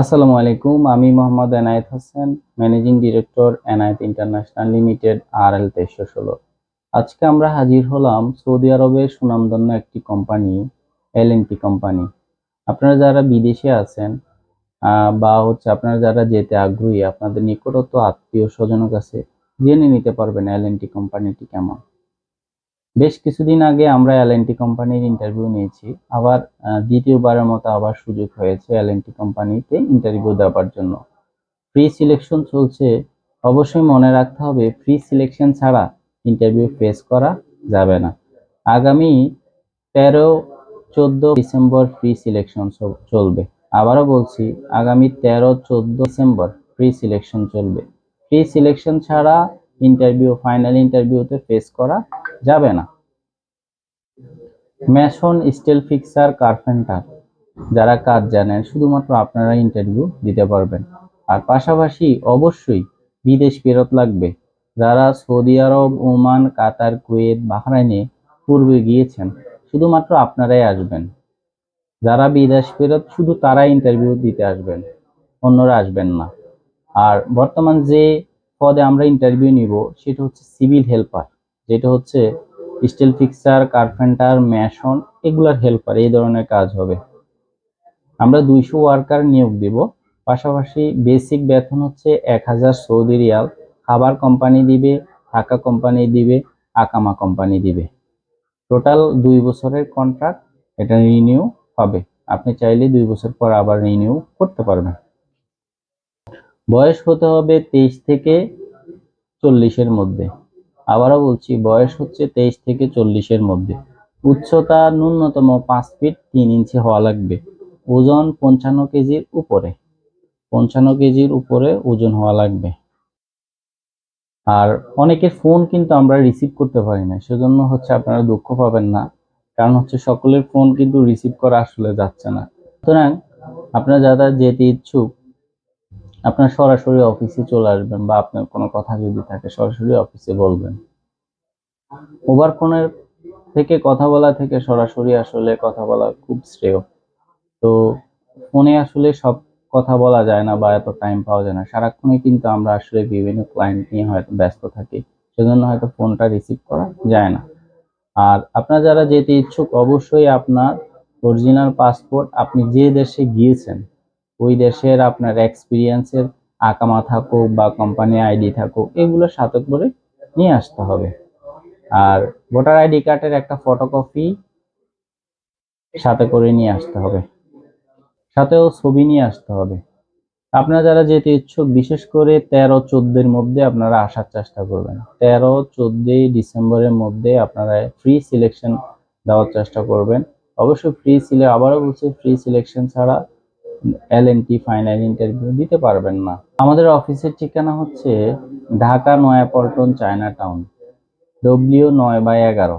আসসালামু আলাইকুম, আমি Mohammad Enayet Hossain, managing director Enayet international limited R L তেইশশো ষোলো। আজকে আমরা হাজির হলাম সৌদি আরবের সুনামধন্য একটি কোম্পানি, এল কোম্পানি। আপনারা যারা বিদেশে আছেন বা হচ্ছে আপনারা যারা যেতে আগ্রহী, আপনাদের নিকটত্ব আত্মীয় স্বজনের কাছে জেনে নিতে পারবেন এল কোম্পানিটি কেমন। বেশ কিছুদিন আগে আমরা এল কোম্পানির ইন্টারভিউ নিয়েছি। আবার দ্বিতীয়বারের মতো আবার সুযোগ হয়েছে এল কোম্পানিতে ইন্টারভিউ দেওয়ার জন্য। ফ্রি সিলেকশন চলছে। অবশ্যই মনে রাখতে হবে ফ্রি সিলেকশন ছাড়া ইন্টারভিউ ফেস করা যাবে না। আগামী তেরো, চোদ্দ ডিসেম্বর ফ্রি সিলেকশন চলবে। আবারও বলছি, আগামী তেরো, চোদ্দ ডিসেম্বর ফ্রি সিলেকশন চলবে। ফ্রি সিলেকশন ছাড়া ইন্টারভিউ ফাইনাল ইন্টারভিউতে ফেস করা যাবে না। ম্যাশন স্টিল ফিক্সার কার্পেন্টার যারা কাজ জানেন, শুধুমাত্র আপনারা ইন্টারভিউ দিতে পারবেন। আর পাশাপাশি অবশ্যই বিদেশ ফেরত লাগবে। যারা Saudi Arab, Oman, Qatar, Kuwait, বাহরাইনে পূর্বে গিয়েছেন, শুধুমাত্র আপনারাই আসবেন। যারা বিদেশ ফেরত, শুধু তারাই ইন্টারভিউ দিতে আসবেন, অন্যরা আসবেন না। আর বর্তমান যে পদে আমরা ইন্টারভিউ নিব, সেটা হচ্ছে সিভিল হেল্পার যেটা হচ্ছে স্টিল ফিক্সার কার্পেন্টার ম্যাশন এগুলার হেল্পার এই ধরনের কাজ হবে। আমরা দুইশো ওয়ার্কার নিয়োগ দিব। পাশাপাশি বেসিক বেতন হচ্ছে এক হাজার সৌদি রিয়াল। খাবার কোম্পানি দিবে থাকা কোম্পানি দিবে, আকামা কোম্পানি দিবে। টোটাল দুই বছরের কন্ট্রাক্ট এটা রিনিউ হবে। আপনি চাইলে দুই বছর পর আবার রিনিউ করতে পারবেন। বয়স হতে হবে তেইশ থেকে চল্লিশের মধ্যে। আবারও বলছি, বয়স হচ্ছে তেইশ থেকে চল্লিশের মধ্যে। উচ্চতা ন্যূনতম পাঁচ ফিট তিন ইঞ্চি হওয়া লাগবে। ওজন পঞ্চান্ন কেজির উপরে। পঞ্চান্ন কেজির উপরে ওজন হওয়া লাগবে। আর অনেকের ফোন কিন্তু আমরা রিসিভ করতে পারি না, সেজন্য হচ্ছে আপনারা দুঃখ পাবেন না। কারণ হচ্ছে সকলের ফোন কিন্তু রিসিভ করা আসলে যাচ্ছে না। সুতরাং আপনারা যারা যেতে ইচ্ছুক আপনার সরাসরি অফিসে চলে আসবেন বা আপনার কোনো কথা যদি থাকে, সরাসরি অফিসে বলবেন। মোবাইল ফোনের থেকে কথা বলা থেকে সরাসরি আসলে কথা বলা খুব শ্রেয়। তো ফোনে আসলে সব কথা বলা যায় না বা এত টাইম পাওয়া যায় না। সারাক্ষণই কিন্তু আমরা আসলে বিভিন্ন ক্লায়েন্ট নিয়ে হয়তো ব্যস্ত থাকি, সেজন্য হয়তো ফোনটা রিসিভ করা যায় না। আর আপনার যারা যেতে ইচ্ছুক, অবশ্যই আপনার অরিজিনাল পাসপোর্ট আপনি যে দেশে গিয়েছেন ওই দেশের আপনার এক্সপিরিয়েন্সের আকামা থাকুক বা কোম্পানি আইডি থাকুক, এগুলো সাথে করে নিয়ে আসতে হবে। আর ভোটার আইডি কার্ডের একটা ফটোকপি সাথে করে নিয়ে আসতে হবে। সাথেও ছবি নিয়ে আসতে হবে। আপনারা যারা যেতে ইচ্ছুক, বিশেষ করে তেরো চোদ্দের মধ্যে আপনারা আসার চেষ্টা করবেন। তেরো চোদ্দই ডিসেম্বরের মধ্যে আপনারা ফ্রি সিলেকশন দেওয়ার চেষ্টা করবেন। অবশ্যই ফ্রি সিলে আবারও বলছি ফ্রি সিলেকশন ছাড়া L N T final interview দিতে পারবেন না। আমাদের অফিসের ঠিকানা হচ্ছে Dhaka Nayapaltan China town W নয় বাই এগারো।